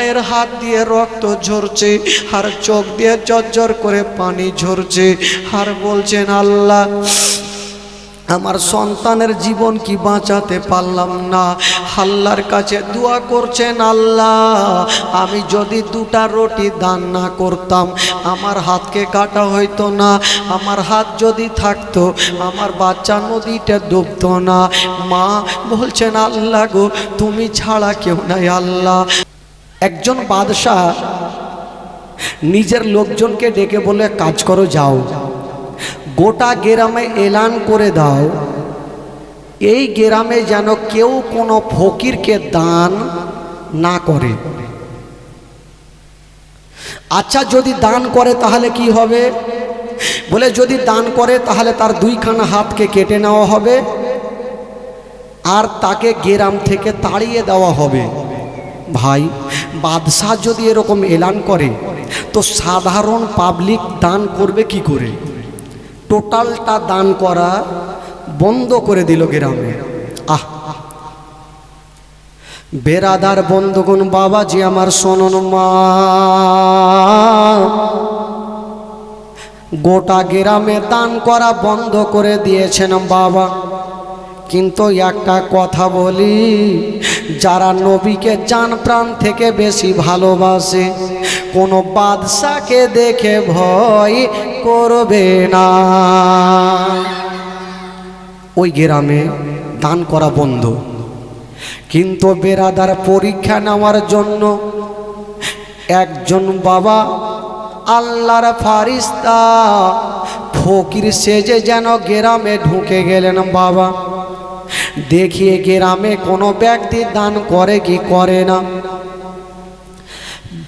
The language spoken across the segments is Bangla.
মায়ের হাত দিয়ে রক্ত ঝরছে আর চোখ দিয়ে জর্জর করে পানি ঝরছে আর বলছেন, আল্লাহ, আমার সন্তানের জীবন কি বাঁচাতে পারলাম না? আল্লাহর কাছে দোয়া করছেন, আল্লাহ, আমি যদি দুটা রুটি দান না করতাম, আমার হাতকে কাটা হইতো না, আমার হাত যদি থাকতো, আমার বাচ্চা নদীটা ডুবতো না। মা বলছেন, আল্লাহ গো, তুমি ছাড়া কেউ নাই, আল্লাহ। একজন বাদশাহ নিজের লোকজনকে ডেকে বলে, কাজ করো, যাও। গোটা গ্রামে এলান করে দাও। এই গ্রামে যেন কেউ কোনো ফকিরকে দান না করে। আচ্ছা যদি দান করে তাহলে কি হবে? বলে, যদি দান করে তাহলে তার দুইখানা হাতকে কেটে নেওয়া হবে আর তাকে গ্রাম থেকে তাড়িয়ে দেওয়া হবে। ভাই বাদশাহ যদি এরকম এলান করে, তো সাধারণ পাবলিক দান করবে কি করে? টোটালটা দান করা বন্ধ করে দিল গ্রামে। আহ! বেরাদার বন্ধুগণ, বাবাজি আমার শোনন মা। গোটা গ্রামে দান করা বন্ধ করে দিয়েছেন বাবা। কিন্তু একটা কথা বলি, যারা নবীকে জান প্রাণ থেকে বেশি ভালোবাসে, কোনো বাদশাকে দেখে ভয় করবে না। ওই গ্রামে দান করা বন্ধ। কিন্তু বেরাদার পরীক্ষা নেওয়ার জন্য একজন বাবা, আল্লাহর ফারিস্তা, ফকির সেজে যেন গ্রামে ঢুকে গেলেন বাবা। দেখিয়ে গ্রামে কোনো ব্যক্তি দান করে কি করে না।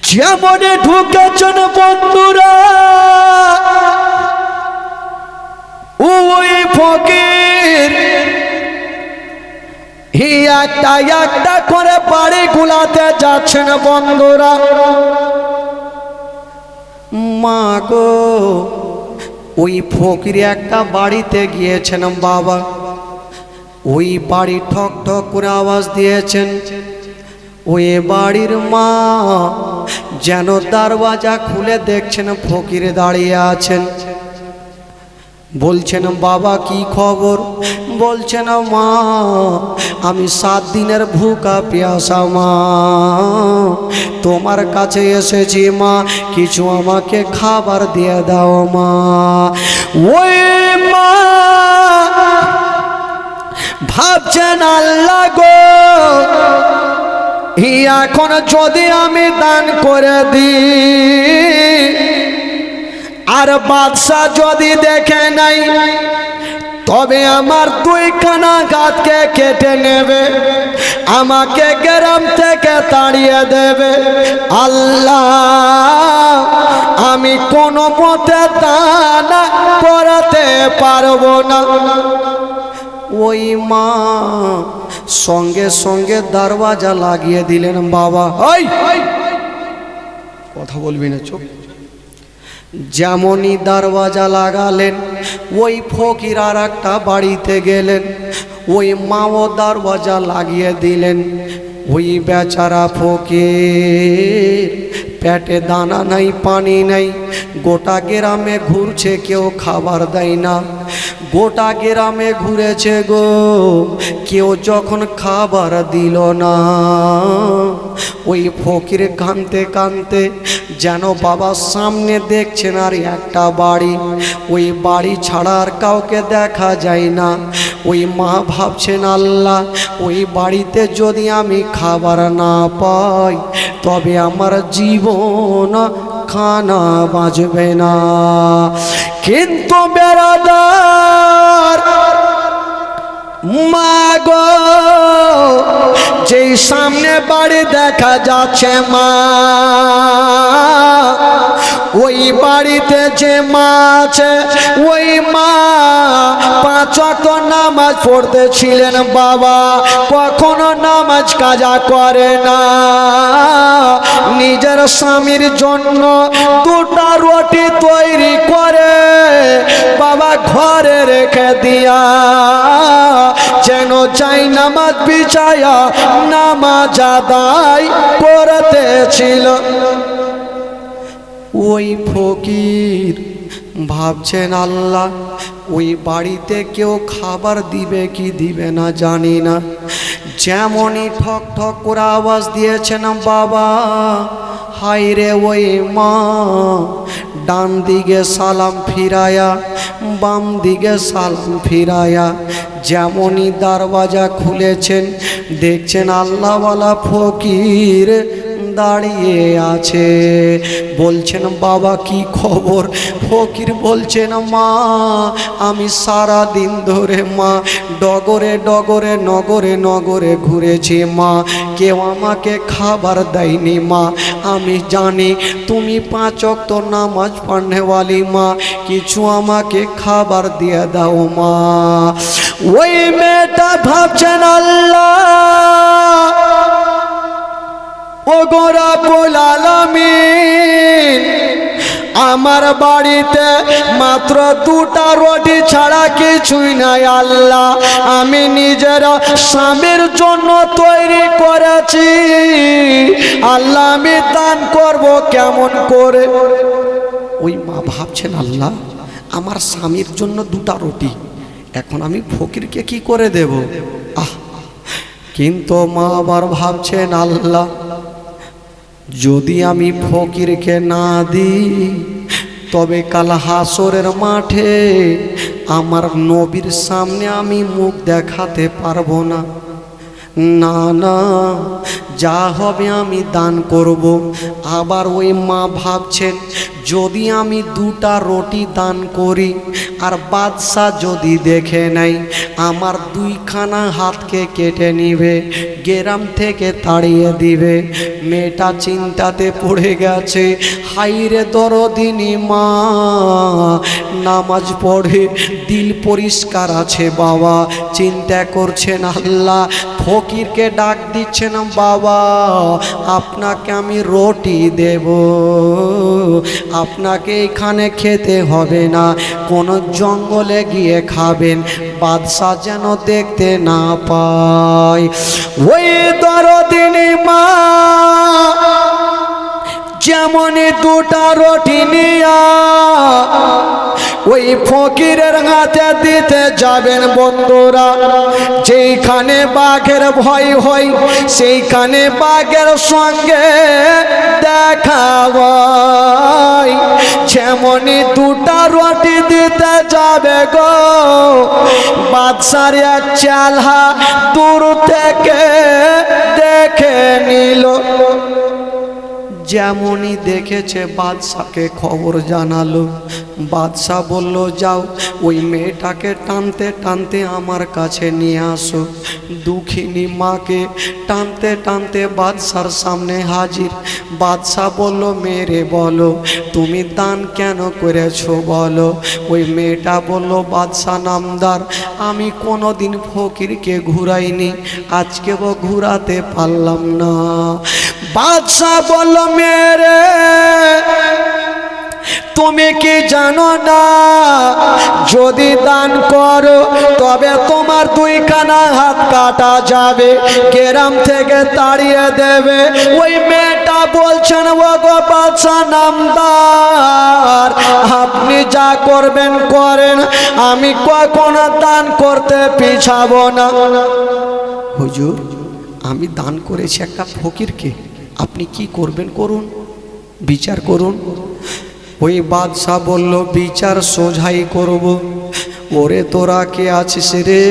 যেমনে ঢুকেছেন বন্ধুরা, ওই ফকির একটা একটা করে বাড়ি গুলাতে যাচ্ছেন বন্ধুরা। মা গো, ওই ফকির একটা বাড়িতে গিয়েছেন বাবা। ওই বাড়ি ঠক ঠক করে আওয়াজ দিয়েছেন। ওই বাড়ির মা যেন দরওয়াজা খুলে দেখছেন, ফকিরে দাঁড়িয়ে আছেন। বলছেন, বাবা, কি খবর? বলছেন, মা, আমি সাত দিনের ভুকা পিয়াসা, মা। তোমার কাছে এসেছি, মা, কিছু আমাকে খাবার দিয়ে দাও, মা। ওই মা ভাবছেন আল্লাহ গো। এখন যদি আমি দান করে দিই, আর বাদশাহ যদি দেখে নাই, তবে আমার দুইখানা গাছকে কেটে নেবে, আমাকে গ্রাম থেকে তাড়িয়ে দেবে। আল্লাহ, আমি কোনো মতে দান করাতে পারব না। ওই মা সঙ্গে সঙ্গে দরওয়াজা লাগিয়ে দিলেন, বাবা কথা বলবি না চোখ যেমনই দরওয়াজা লাগালেন, ওই ফকির আর একটা বাড়িতে গেলেন। ওই মাও দরওয়াজা লাগিয়ে দিলেন। ওই বেচারা ফকির পেটে দানা নাই, পানি নাই। গোটা গ্রামে ঘুরছে, কেউ খাবার দেয় না। গোটা গ্রামে ঘুরেছে গো, কেউ যখন খাবার দিল না। ওই ফকির কানতে কানতে যেন বাবার সামনে দেখছেন আর একটা বাড়ি। ওই বাড়ি ছাড়া আর কাউকে দেখা যায় না। ওই মা ভাবছেন, আল্লাহ, ওই বাড়িতে যদি আমি খাবার না পাই, তবে আমার জীবন খানা বাঁচবে না। কিন্তু বেড়াদার মাগো, যেই সামনে বাড়ি দেখা যাচ্ছে মা, ওই বাড়িতে যে মা আছে, ওই মা পাঁচ নামাজ পড়তে ছিলেন বাবা, কখনো নামাজ কাজা করে না। নিজের স্বামীর জন্য দুটা রুটি তৈরি করে বাবা ঘরে রেখে দিয়া যেন চাই নামাজ বিছায়া নামাজ আদায় করতেছিল। ওই ফকির ভাবছেন, আল্লাহ, ওই বাড়িতে কেউ খাবার দিবে কি দিবে না জানি না। যেমনই ঠক ঠক করে আওয়াজ দিয়েছেন, বাবা হাই রে ওই মা ডান দিকে সালাম ফিরায়া বাম দিকে সালাম ফিরায়া। যেমনই দরওয়াজা খুলেছেন দেখছেন আল্লাহওয়ালা ফকির দাঁড়িয়ে আছে। বলছেন, বাবা, কি খবর? ফকির বলছেন, মা, আমি সারা দিন ধরে, মা, ডগরে ডগরে, নগরে নগরে ঘুরেছি, মা। কেউ আমাকে খাবার দেয়নি, মা। আমি জানি তুমি পাঁচ অক্ত নামাজ পড়নেওয়ালি, মা। কিছু আমাকে খাবার দিয়ে দাও, মা। ওই মেয়েটা ভাবছেন, আল্লাহ ও গোরাবুল আলামিন, আমার বাড়িতে মাত্র দুটা রুটি ছাড়া কিছুই নাই আল্লাহ। আমি নিজের স্বামীর জন্য তৈরি করেছি। আল্লাহ, আমি দান করব কেমন করে? ওই মা ভাবছেন, আল্লাহ, আমার স্বামীর জন্য দুটা রুটি, এখন আমি ফকিরকে কি করে দেব? আহ, কিন্তু মা আবার ভাবছেন, আল্লাহ যদি আমি ফকিরকে না দিই, তবে কাল হাসরের মাঠে আমার নবীর সামনে আমি মুখ দেখাতে পারব না। না না যা হবে আমি দান করব। আবার ওই মা ভাবছেন যদি আমি দুটা রুটি দান করি আর বাদশাহ যদি দেখে নেয়, আমার দুইখানা হাতকে কেটে নিবে, গেরাম থেকে তাড়িয়ে দিবে। মেয়েটা চিন্তাতে পড়ে গেছে হাইরে দরদিনী মা, নামাজ পড়ে, দিল পরিষ্কার আছে বাবা। চিন্তা করছেন আল্লাহ, ফকিরকে ডাক দিচ্ছেন বাবা। আপনাকে আমি রুটি দেব। আপনাকে এখানে খেতে হবে না, কোনো জঙ্গলে গিয়ে খাবেন, বাদশাহ যেন দেখতে না পায়। ওই দরদিনী মা যেমন দুটা রুটি নিয়া ওই ফকিরের হাতে দিতে যাবেন বন্ধুরা। যেইখানে বাঘের ভয় হয়, সেইখানে বাঘের সঙ্গে দেখা হয়। যেমনই দুটা রুটি দিতে যাবে গো, বাদশার এক চালহা দূর থেকে দেখে নিল। যেমনই দেখেছে বাদশাকে খবর জানালো। বাদশাহ বলল, যাও, ওই মেয়েটাকে টানতে টানতে আমার কাছে নিয়ে আসো। দুঃখিনী মাকে টানতে টানতে বাদশার সামনে হাজির। বাদশাহ বলল মেরে বলো, তুমি দান কেন করেছ বলো? ওই মেয়েটা বলল বাদশাহ নামদার, আমি কোনো দিন ফকিরকে ঘুরাইনি। আজকেও ঘুরাতে পারলাম না। বাদশাহ বলল, মেরে, তুমি কি জানো না? যদি দান করো, তবে তোমার দুইখানা হাত কাটা যাবে, গ্রাম থেকে তাড়িয়ে দেবে। ওই মেয়েটা বলছেন, ও গো বাদশা নামদার, আপনি যা করবেন করেন, আমি কখনো দান করতে পিছাবো না। হুজুর, আমি দান করেছি একটা ফকিরকে। আপনি কি করবেন করুন, বিচার করুন। ওই বাদশাহ বলল, বিচার সোজাই করব। ওরে তোরা কে আছিস রে?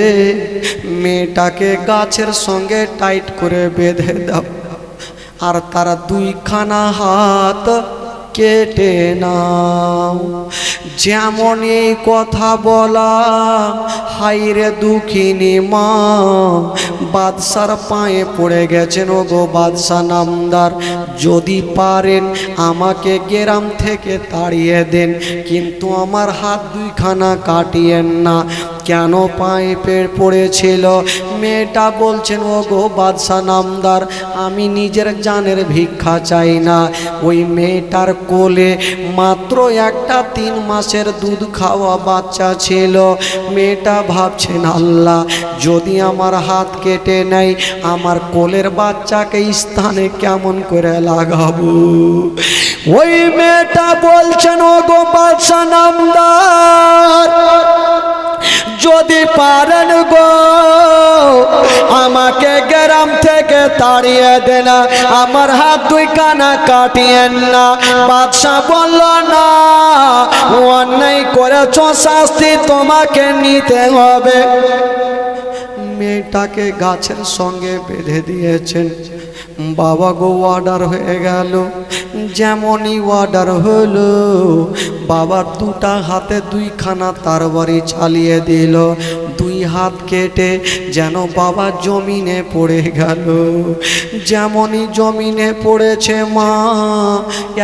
মেয়েটাকে গাছের সঙ্গে টাইট করে বেঁধে দাও। আর তারা দুইখানা হাত কেটে নাও। যেমন এই কথা বলা হাইরে দুঃখিনী মা, বাদশার পায়ে পড়ে গেছেন ও গো বাদশাহ নামদার। যদি পারেন আমাকে গ্রাম থেকে তাড়িয়ে দেন, কিন্তু আমার হাত দুইখানা কাটিয়েন না। কেন পায়ে পেড় পড়েছিল? মেয়েটা বলছেন ও গো বাদশাহ নামদার, আমি নিজের জানের ভিক্ষা চাই না। ওই মেয়েটার কোলে। মাত্র একটা তিন মাসের দুধ খাওয়া বাচ্চা ছিল। মেয়েটা ভাবছেন, আল্লাহ, যদি আমার হাত কেটে নেয় আমার কোলের বাচ্চাকে স্থানে কেমন করে লাগাবো? ওই মেয়েটা বলছেন ও গো সানামদার নামদার যদি পারেন গো, আমাকে গ্রাম থেকে তাড়িয়ে দেন আমার হাত দুই কানা কাটিয়েন না। বাদশাহ বলল, না, অন্যায় করেছ, শাস্তি তোমাকে নিতে হবে। মেয়েটাকে গাছের সঙ্গে বেঁধে দিয়েছেন। বাবা গো অর্ডার হয়ে গেল। যেমনই অর্ডার হলো বাবার দুটা হাতে দুইখানা তার বাড়ি চালিয়ে দিল দুই হাত কেটে যেন বাবা জমিনে পড়ে গেল। যেমনই জমিনে পড়েছে মা,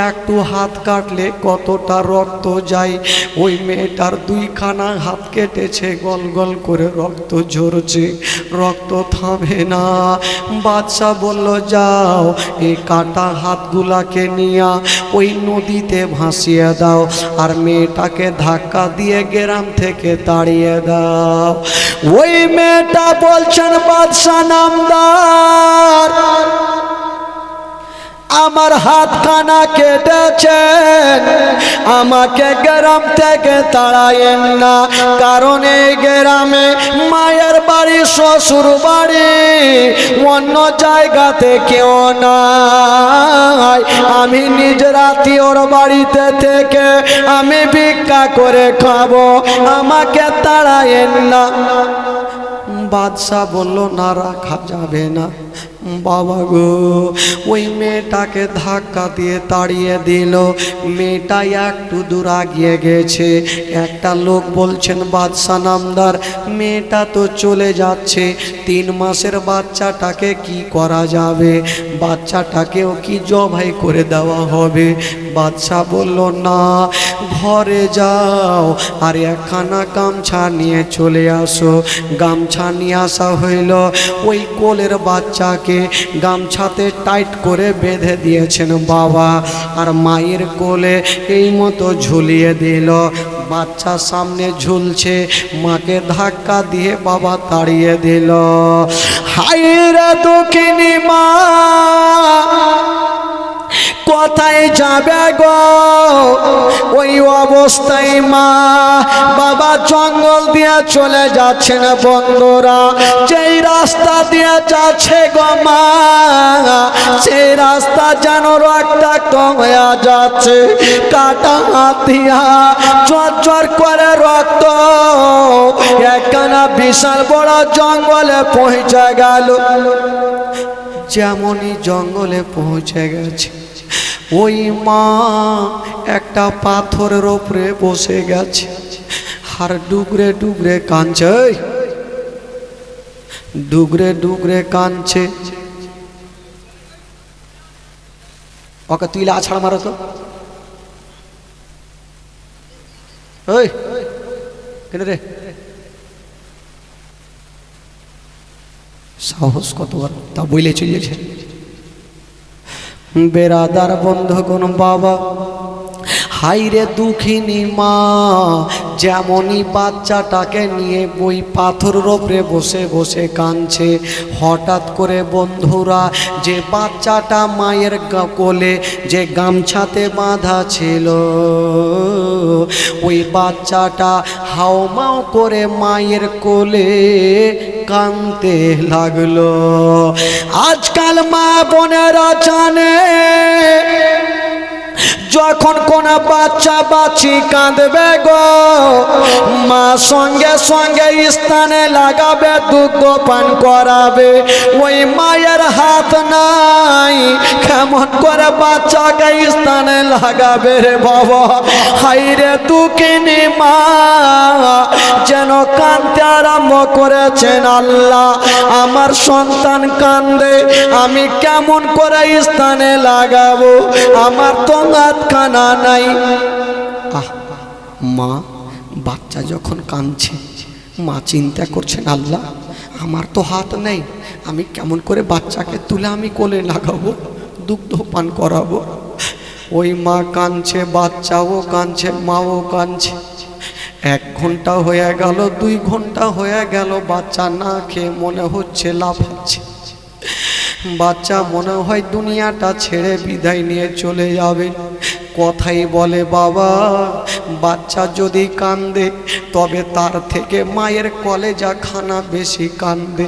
একটু হাত কাটলে কতটা রক্ত যায়। ওই মেয়েটার দুইখানা হাত কেটেছে, গল গল করে রক্ত ঝরছে, রক্ত থামে না। বাদশাহ বলল, যাও, এই কাটা হাতগুলাকে নিয়া ওই নদীতে ভাসিয়ে দাও আর মেয়েটাকে ধাক্কা দিয়ে গ্রাম থেকে তাড়িয়ে দাও। ওই মেয়েটা বলছেন, বাদশাহ নামদার, আমার হাত কানা কেটেছেন, আমাকে গ্রাম থেকে তাড়ায়েন না, কারণ এই গ্রামে মায়ের বাড়ি, শ্বশুর বাড়ি, অন্য জায়গাতে কেউ নাই। আমি নিজ রাতি ওর বাড়িতে থেকে আমি ভিক্ষা করে খাব, আমাকে তাড়ায়েন না। বাদশাহ বলল না রাখা যাবে না। বাবা গো ওই মেয়েটাকে ধাক্কা দিয়ে তাড়িয়ে দিল। মেয়েটা একটু দূর আগিয়ে গেছে। একটা লোক বলছেন, বাদশাহ নামদার, মেয়েটা তো চলে যাচ্ছে। তিন মাসের বাচ্চাটাকে কি করা যাবে? বাচ্চাটাকেও কি জবাই করে দেওয়া হবে? বাদশাহ বলল, না, ঘরে যাও। আর, একখানা গামছা নিয়ে চলে আসো। গামছা নিয়ে আসা হইল। ওই কোলের বাচ্চাকে গামছাতে টাইট করে বেঁধে দিয়েছেন বাবা। আর মায়ের কোলে এই মতো ঝুলিয়ে দিল। বাচ্চা সামনে ঝুলছে, মাকে ধাক্কা দিয়ে বাবা তাড়িয়ে দিল। হাইরা দক্ষিণী যাবে গো। ওই অবস্থায় মা, বাবা জঙ্গল দিয়ে চলে যাচ্ছেন বন্ধুরা। যেই রাস্তা দিয়ে যাচ্ছে গো মা, সেই রাস্তা যেন যাচ্ছে। কাটা হাতিয়া চর করে রক্ত। একখানা বিশাল বড় জঙ্গলে পৌঁছে গেল। যেমনই জঙ্গলে পৌঁছে গেছে। ওই মা একটা পাথরের ওপরে বসে গেছে। আর ডুগরে ডুগরে কাঁদছে ডুগরে ডুগরে কাঁদছে। ওকে তুই আছাড় মারো তো। ওই রে? সাহস কত তা বইলে চলিয়েছে বেরাদার বন্ধগণ বাবা হাইরে দুঃখিনী মা, যেমনই বাচ্চাটাকে নিয়ে বই পাথরের ওপরে বসে বসে কাঁদছে, হঠাৎ করে বন্ধুরা, যে বাচ্চাটা মায়ের কোলে যে গামছাতে বাঁধা ছিল, ওই বাচ্চাটা হাওমাও করে মায়ের কোলে কাঁদতে লাগল। আজকাল মা বোনেরা জানে যখন কোন বাচ্চা বাচ্চি কাঁদবে গো, মা সঙ্গে সঙ্গে স্থানে লাগাবে দুগ্ধ পান করাবে। ওই মায়ের হাত নাই, কেমন করে বাচ্চাকে স্থানে লাগাবে রে বাবা? হাই হাইরে দুঃখিনী মা, যেন কাঁদতে আরম্ভ করেছেন আল্লাহ। আমার সন্তান কান্দে আমি কেমন করে স্থানে লাগাবো? আমার তো কানা নাই। আহ, মা, বাচ্চা যখন কাঁদছে, মা চিন্তা করছেন, আল্লাহ, আমার তো হাত নেই, আমি কেমন করে বাচ্চাকে তুলে আমি কোলে লাগাবো, দুগ্ধ পান করাবো? ওই মা কাঁদছে, বাচ্চাও কাঁদছে, মাও কাঁদছে। এক ঘণ্টা হয়ে গেল, দুই ঘণ্টা হয়ে গেল, বাচ্চা না খেয়ে মনে হচ্ছে লাফাচ্ছে বাচ্চা মনে হয় দুনিয়াটা ছেড়ে বিদায় নিয়ে চলে যাবে। কথাই বলে বাবা, বাচ্চা যদি কান্দে, তবে তার থেকে মায়ের কলেজা খানা বেশি কান্দে।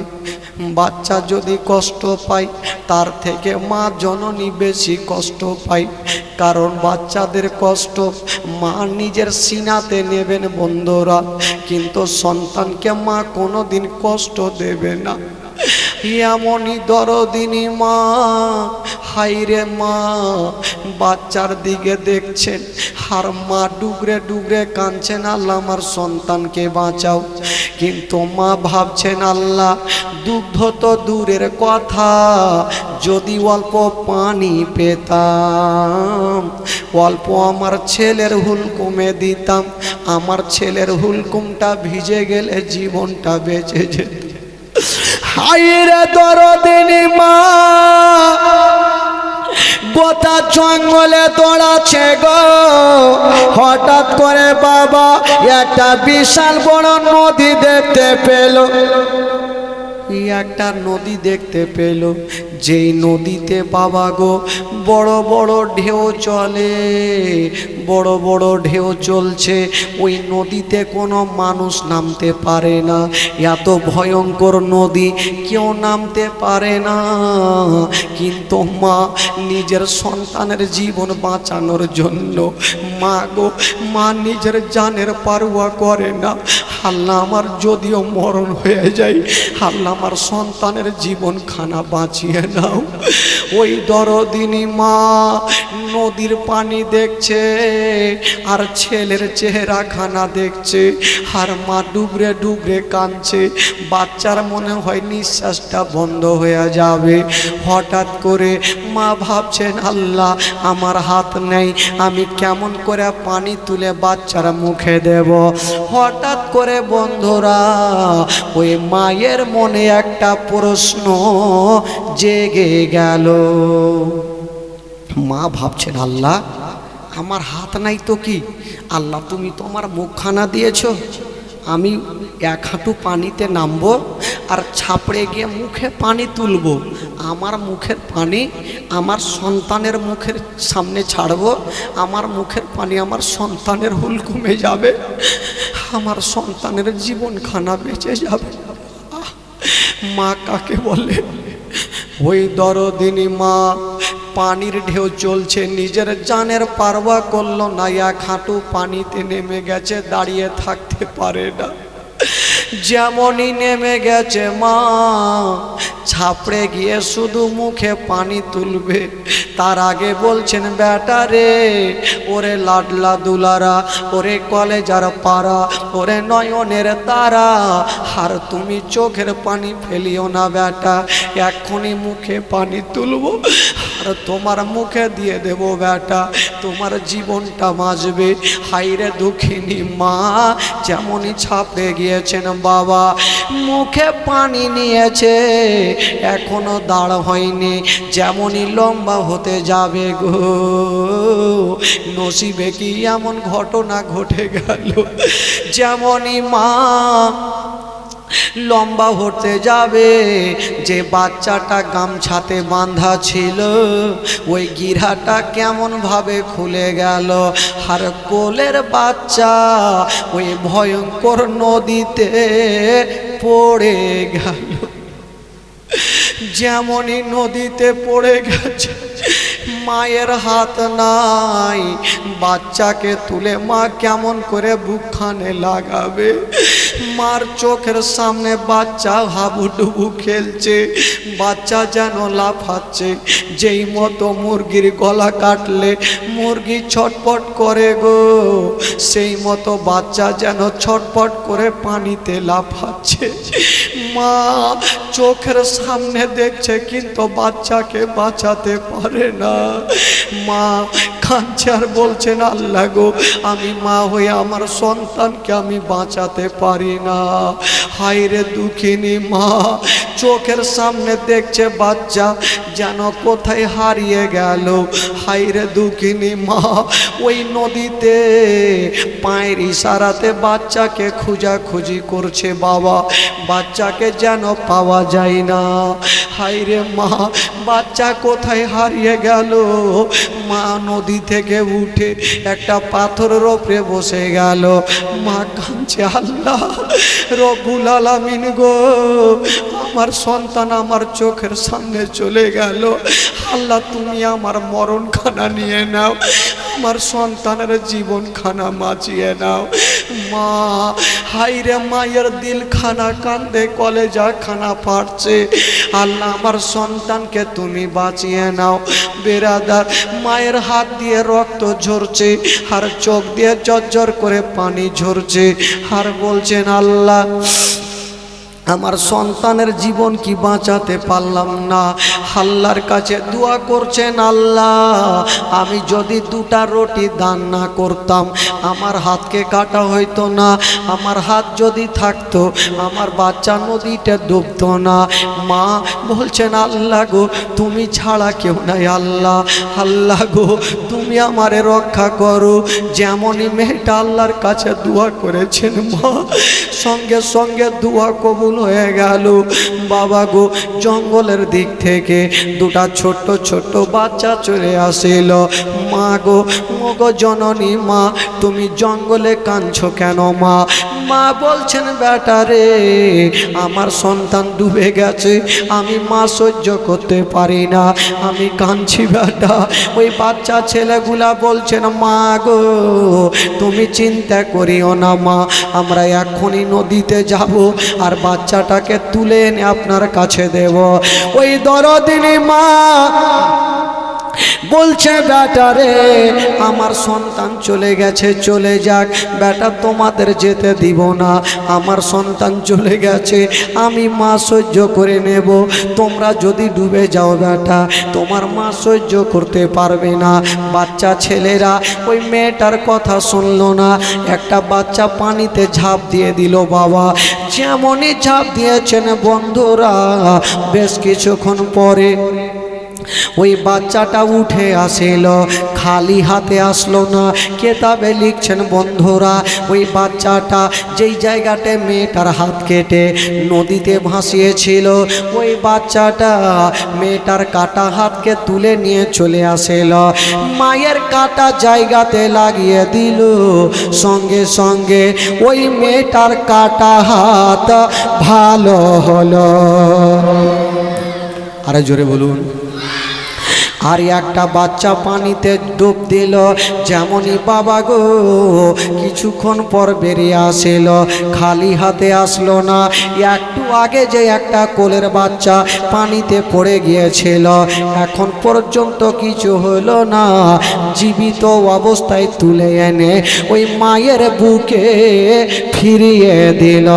বাচ্চা যদি কষ্ট পায়, তার থেকে মা জননী বেশি কষ্ট পায়। কারণ বাচ্চাদের কষ্ট মা নিজের সিনাতে নেবেন বন্ধুরা, কিন্তু সন্তানকে মা কোনোদিন কষ্ট দেবে না। এমনই দরদিনী মা হাইরে মা, বাচ্চার দিকে দেখছেন আর মা ডুগরে ডুগরে কাঁদছেন, আল্লাহ আমার সন্তানকে বাঁচাও। কিন্তু মা ভাবছেন, আল্লাহ, দুগ্ধ তো দূরের কথা, যদি অল্প পানি পেতাম, অল্প আমার ছেলের হুলকুমে দিতাম, আমার ছেলের হুলকুমটা ভিজে গেলে জীবনটা বেঁচে যেত। হাইরে দরদিনী মা। গোটা জঙ্গলে দৌড়াচ্ছে গো। হঠাৎ করে বাবা একটা বিশাল বড় নদী দেখতে পেল। একটা নদী দেখতে পেল যেই নদীতে বাবা গো, বড় বড় ঢেউ চলে, বড় বড় ঢেউ চলছে। ওই নদীতে কোনো মানুষ নামতে পারে না। এত ভয়ঙ্কর নদী, কেউ নামতে পারে না। কিন্তু মা, নিজের সন্তানের জীবন বাঁচানোর জন্য, মা গো, মা নিজের জানের পারুয়া করে না। আল্লাহ আমার যদিও মরণ হয়ে যায় আল্লাহ আমার সন্তানের জীবন খানা বাঁচিয়ে নাও। ওই দরদিনী মা নদীর পানি দেখছে, আর ছেলের চেহারা খানা দেখছে, আর মা ডুবরে ডুবরে কাঁদছে। বাচ্চার মনে হয় নিঃশ্বাসটা বন্ধ হয়ে যাবে। হঠাৎ করে মা ভাবছেন, আল্লাহ, আমার হাত নেই, আমি কেমন করে পানি তুলে বাচ্চার মুখে দেব? হঠাৎ করে বন্ধুরা, ওই মায়ের মনে একটা প্রশ্ন জেগে গেল। মা ভাবছেন, আল্লাহ, আমার হাত নাই তো কি? আল্লাহ, তুমি তো আমার মুখখানা দিয়েছ। আমি এক হাঁটু পানিতে নামবো আর ছাপড়ে গিয়ে মুখে পানি তুলবো। আমার মুখের পানি আমার সন্তানের মুখের সামনে ছাড়বো। আমার মুখের পানি আমার সন্তানের হুলকুমে যাবে। আমার সন্তানের জীবন খানা বেঁচে যাবে। মা কাকে বলে? ওই দরদিনী মা, পানির ঢেউ চলছে, নিজের জানের পারবা করল না, এক হাঁটু পানিতে নেমে গেছে, দাঁড়িয়ে থাকতে পারে না। যেমনই নেমে গেছে মা ছাপড়ে গিয়ে শুধু মুখে পানি তুলবে তার আগে বলছেন, বেটা রে, ওরে লাডলা দুলারা, ওরে কলেজার পাড়া, ওরে নয়নের তারা, আর তুমি চোখের পানি ফেলিও না বেটা, এক্ষুনি মুখে পানি তুলবো, আর তোমার মুখে দিয়ে দেব বেটা, তোমার জীবনটা বাঁচবে হাইরে দুঃখিনী মা, যেমনই ছাপড়ে গিয়েছেন বাবা মুখে পানি নিয়েছে, এখনও দাঁড় হয়নি, যেমনই লম্বা হতে যাবে গো। নসিবে কি এমন ঘটনা ঘটে গেল? যেমনই মা লম্বা হতে যাবে, যে বাচ্চাটা গামছাতে বাঁধা ছিল, ওই গিরাটা কেমন ভাবে খুলে গেল? আর কোলের বাচ্চা ওই ভয়ঙ্কর নদীতে পড়ে গেল। যেমনই নদীতে পড়ে গেছে, মায়ের হাত নাই। বাচ্চাকে তুলে মা কেমন করে বুকখানে লাগাবে? মার চোখের সামনে বাচ্চা হাবুডুবু খেলছে, বাচ্চা যেন লাফাচ্ছে। যেই মতো মুরগির গলা কাটলে মুরগি ছটপট করে গো, সেই মতো বাচ্চা যেন ছটপট করে পানিতে লাফাচ্ছে। মা চোখের সামনে দেখছে, কিন্তু বাচ্চাকে বাঁচাতে পারে না। মা আর বলছেন আল্লাহ গো, আমি মা হয়ে আমার সন্তানকে আমি বাঁচাতে পারি না। হাইরে দুঃখিনী মা, চোখের সামনে দেখছে বাচ্চা যেন কোথায় হারিয়ে গেল। হাইরে দুঃখিনী মা, ওই নদীতে পায়ের ইশারাতে বাচ্চাকে খুঁজাখুঁজি করছে বাবা। বাচ্চাকে যেন পাওয়া যায় না। হাইরে মা, বাচ্চা কোথায় হারিয়ে গেল? মা নদী থেকে উঠে একটা পাথরের ওপরে বসে গেল। মা কাঁদছে, আল্লাহ রবুল আলামিন গো আমার সন্তান আমার চোখের সামনে চলে গেল। আল্লাহ, তুমি আমার মরণখানা নিয়ে নাও। আমার সন্তানের জীবনখানা বাঁচিয়ে নাও। মা হাইরে মায়ের দিল খানা কান্দে কলেজা খানা ফাটছে। আল্লাহ, আমার সন্তানকে তুমি বাঁচিয়ে নাও। বেরাদার, মায়ের হাত দিয়ে রক্ত ঝরছে, আর চোখ দিয়ে জর্জর করে পানি ঝরছে। আর বলছেন, আল্লাহ আমার সন্তানের জীবন কি বাঁচাতে পারলাম না? আল্লাহর কাছে দোয়া করছেন, আল্লাহ, আমি যদি দুটা রুটি দান না করতাম, আমার হাতকে কাটা হইতো না, আমার হাত যদি থাকতো, আমার বাচ্চা নদীতে ডুবতো না। মা বলছেন, আল্লাহ গো, তুমি ছাড়া কেউ নাই, আল্লাহ আল্লাহ গো, তুমি আমারে রক্ষা করো। যেমনই মেয়েটা আল্লাহর কাছে দোয়া করেছেন, মা, সঙ্গে সঙ্গে দোয়া কবুল হয়ে গেল। বাবা গো, জঙ্গলের দিক থেকে দুটা ছোট্ট ছোট্ট বাচ্চা চলে আসিল। মা গো, মগো জননী মা, তুমি জঙ্গলে কাঁদছো কেন মা? মা বলছেন, বেটা রে, আমার সন্তান ডুবে গেছে, আমি মা সহ্য করতে পারি না, আমি কাঁদছি, বেটা। ওই বাচ্চা ছেলেগুলা বলছেন, মা গো, তুমি চিন্তা করিও না মা, আমরা এখনই নদীতে যাব, আর বাচ্চাটাকে তুলে এনে আপনার কাছে দেব। ওই দরদিনী মা বলছে, বেটা রে, আমার সন্তান চলে গেছে, চলে যাক। বেটা, তোমাদের যেতে দিব না। আমার সন্তান চলে গেছে, আমি মা সহ্য করে নেব। তোমরা যদি ডুবে যাও, বেটা, তোমার মা সহ্য করতে পারবে না। বাচ্চা ছেলেরা ওই মেয়েটার কথা শুনলো না। একটা বাচ্চা পানিতে ঝাঁপ দিয়ে দিল, বাবা। যেমনই চাপ দিয়েছেন বন্ধুরা বেশ কিছুক্ষণ পরে ওই বাচ্চাটা উঠে আসিল, খালি হাতে আসলো না। কেতাবে লিখছেন, বন্ধুরা, ওই বাচ্চাটা যেই জায়গাতে মেয়েটার হাত কেটে নদীতে ভাসিয়েছিল, ওই বাচ্চাটা মেয়েটার কাটা হাতকে তুলে নিয়ে চলে আসিল। মায়ের কাটা জায়গাতে লাগিয়ে দিল। সঙ্গে সঙ্গে ওই মেয়েটার কাটা হাত ভালো হলো। আরে জোরে বলুন। আর একটা বাচ্চা পানিতে ডুব দিল। যেমনই বাবা গো, কিছুক্ষণ পর বেরিয়ে আসিল। খালি হাতে আসলো না। একটু আগে যে একটা কোলের বাচ্চা পানিতে পড়ে গিয়েছিল। এখন পর্যন্ত কিছু হলো না। জীবিত অবস্থায় তুলে এনে ওই মায়ের বুকে ফিরিয়ে দিল।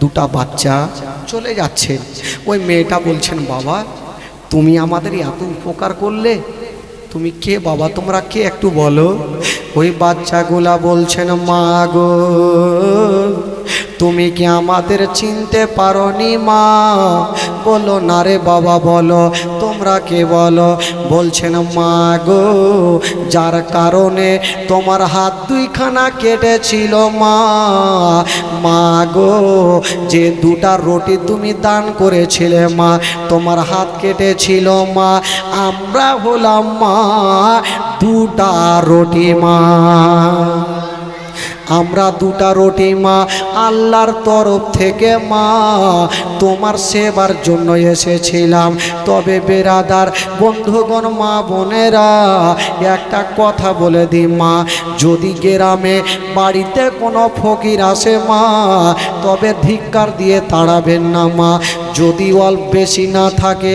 দুটা বাচ্চা চলে যাচ্ছে। ওই মেয়েটা বলছেন, বাবা তুমি আমাদের এত উপকার করলে, তুমি কে বাবা? তোমরা কে একটু বলো? ওই বাচ্চাগুলা বলছেন, মা গো। তুমি কি আমাদের চিনতে পারো নি মা? বলো না রে বাবা, বলো। তোমরা কে বলো? বলছেন, মা গো, যার কারণে তোমার হাত দুইখানা কেটেছিল মা। মা গো, যে দুটা রুটি তুমি দান করেছিলে মা, তোমার হাত কেটেছিল মা। আমরা হলাম মা, দুটা রুটি মা। আমরা দুটা রুটি, মা। আল্লাহর তরফ থেকে, মা, তোমার সেবার জন্য এসেছিলাম। তবে বেরাদার, বন্ধুগণ, মা বোনেরা, একটা কথা বলে দি মা। যদি গ্রামে, বাড়িতে কোনো ফকির আসে, মা, তবে ধিক্কার দিয়ে তাড়াবেন না, মা। যদি অল্প বেশি না থাকে,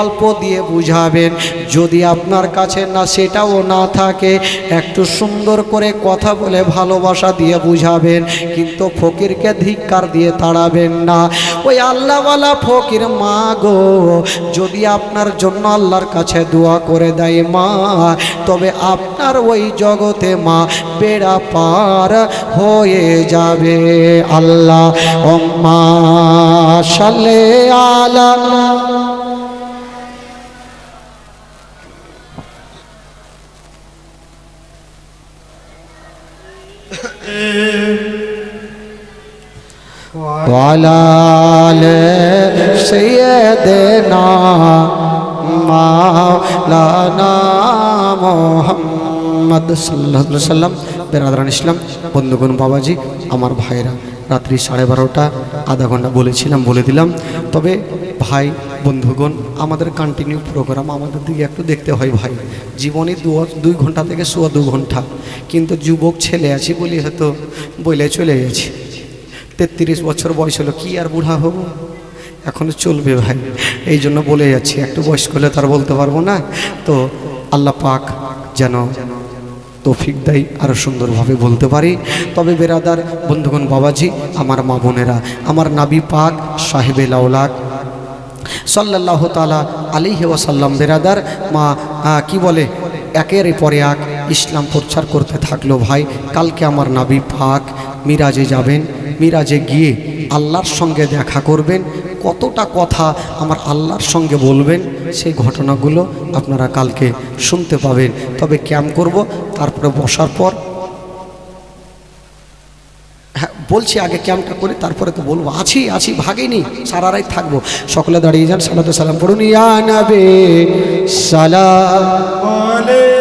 অল্প দিয়ে বুঝাবেন। যদি আপনার কাছে না, সেটাও না থাকে, একটু সুন্দর করে কথা বলে ভালোবাসা দিয়ে বুঝাবেন, কিন্তু ফকিরকে ধিক্কার দিয়ে তাড়াবেন না। ওই আল্লাহওয়ালা ফকির, মা গো, যদি আপনার জন্য আল্লাহর কাছে দোয়া করে দেয় মা, তবে আপনার ওই জগতে মা বেড়া পার হয়ে যাবে আল্লাহ। অম্মা সালে আলা وعلى آل سيدنا مولانا মোহাম্মদ সাল্লাহ সাল্লাম বেরাদান ইসলাম, বন্ধুগণ, বাবাজি, আমার ভাইরা রাত্রি সাড়ে বারোটা, আধা ঘণ্টা বলেছিলাম, বলে দিলাম। তবে ভাই, বন্ধুগণ, আমাদের কন্টিনিউ প্রোগ্রাম আমাদের দিকে একটু দেখতে হয় ভাই। জীবনে দু, দুই ঘণ্টা থেকে সোয়া দু ঘণ্টা। কিন্তু যুবক ছেলে আছি বলি হয়তো বলে চলে গেছি। তেত্রিশ বছর বয়স হলো, কি আর বুড়া হব? এখনও চলবে ভাই। এই জন্য বলে যাচ্ছি, একটু বয়স্ক হলে তার বলতে পারব না। তো আল্লাহ পাক যেন তৌফিক দেয় আরও সুন্দরভাবে বলতে পারি। তবে বেরাদার, বন্ধুগণ, বাবাজি, আমার মা বোনেরা, আমার নাবি পাক, সাহেবে লাউলাক সাল্লাহ তালা আলিহে ওয়াসাল্লাম, বেরাদার, মা কি বলে? একের পরে এক ইসলাম প্রচার করতে থাকল ভাই। কালকে আমার নাবি পাক মিরাজে যাবেন, মিরাজে গিয়ে আল্লাহর সঙ্গে দেখা করবেন কতটা কথা আমার আল্লাহর সঙ্গে বলবেন, সেই ঘটনাগুলো আপনারা কালকে শুনতে পাবেন। তবে ক্যাম্প করব, তারপরে বসার পর হ্যাঁ বলছি আগে ক্যাম্পটা করে, তারপরে তো বলব। আছি আছি, ভাগেনি সারা রাত থাকব। সকলে দাঁড়িয়ে যান, সালাতে সালাম পড়ুন। ইয়া নবে সালাম